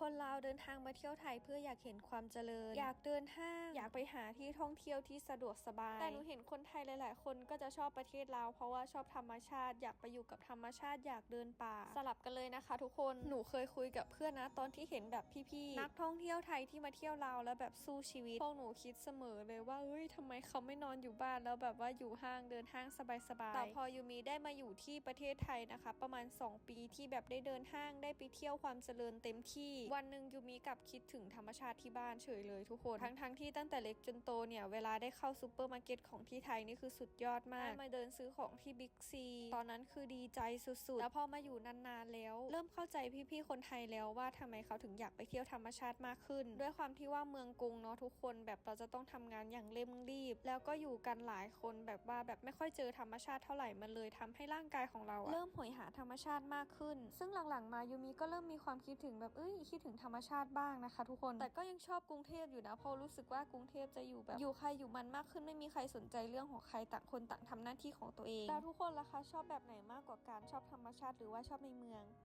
คนลาวเดินทางมาเที่ยวไทยเพื่ออยากเห็นความเจริญ อยากเดินห้างอยากไปหาที่ท่องเที่ยวที่สะดวกสบาย แต่หนูเห็นคนไทยหลาย ๆ คนก็จะชอบประเทศลาวเพราะว่าชอบธรรมชาติ อยากไปอยู่กับธรรมชาติอยากเดินป่า สลับกันเลยนะคะ ทุกคนหนูเคยคุยกับเพื่อนนะตอนที่เห็นแบบพี่ ๆ นักท่องเที่ยวไทยที่มาเที่ยวลาวแล้วแบบสู้ชีวิตพวกหนูคิดเสมอเลยว่าเฮ้ยทำไม เขาไม่นอนอยู่บ้านแล้วแบบว่าอยู่ห้างเดินห้างสบายๆแต่พอยูมีได้มาอยู่ที่ประเทศไทยนะคะ ประมาณ 2 ปีที่แบบได้เดินห้างได้ไปเที่ยวความเจริญเต็มที่ วันหนึ่งยูมีกลับคิดถึงธรรมชาติที่บ้านเฉยเลยทุกคนทั้งๆที่ตั้งแต่เล็กจนโตเนี่ย เวลาได้เข้าซูเปอร์มาร์เก็ตของที่ไทยนี่คือสุดยอดมากได้มาเดินซื้อของที่บิ๊กซีตอนนั้นคือดีใจสุดๆ แล้วพอมาอยู่นานๆแล้ว เริ่มเข้าใจพี่ๆคนไทยแล้วว่าทำไมเขาถึงอยากไปเที่ยวธรรมชาติมากขึ้น ด้วยความที่ว่าเมืองกรุงเนาะทุกคนแบบเราจะต้องทำงานอย่างเร่งรีบแล้วก็อยู่กันหลายคนแบบว่าแบบไม่ค่อยเจอธรรมชาติเท่าไหร่มันเลยทำให้ร่างกายของเราอะเริ่มหอยหาธรรมชาติมากขึ้น ซึ่งหลังๆมายูมีก็เริ่มมีความคิดถึงแบบเอ้ยคิดถึงธรรมชาติบ้างนะคะ ทุกคนแต่ก็ยังชอบกรุงเทพอยู่นะเพราะรู้สึกว่ากรุงเทพจะอยู่แบบอยู่ใครอยู่มันมากขึ้นไม่มีใครสนใจเรื่องของใครต่างคนต่างทำหน้าที่ของตัวเองแล้วทุกคนล่ะคะชอบแบบไหนมากกว่าการชอบธรรมชาติหรือว่าชอบในเมือง